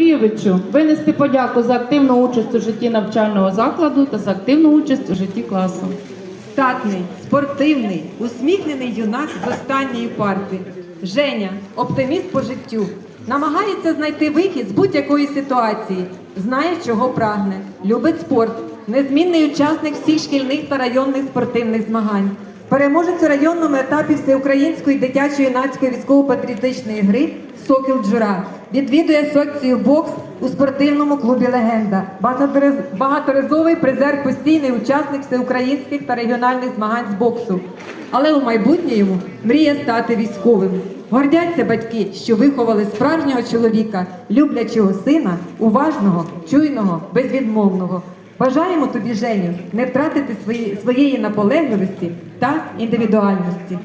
Андрійовичу винести подяку за активну участь у житті навчального закладу та за активну участь у житті класу. Статний, спортивний, усміхнений юнак з останньої парти. Женя, оптиміст по життю, намагається знайти вихід з будь-якої ситуації, знає, чого прагне, любить спорт, незмінний учасник всіх шкільних та районних спортивних змагань. Переможець у районному етапі всеукраїнської дитячо-юнацької військово-патріотичної гри Сокіл Джура. Відвідує секцію бокс у спортивному клубі Легенда. Багаторазовий призер, постійний учасник всеукраїнських та регіональних змагань з боксу. Але у майбутньому мріє стати військовим. Гордяться батьки, що виховали справжнього чоловіка, люблячого сина, уважного, чуйного, безвідмовного. Бажаємо тобі, Женю, не втратити свої, своєї наполегливості та індивідуальності.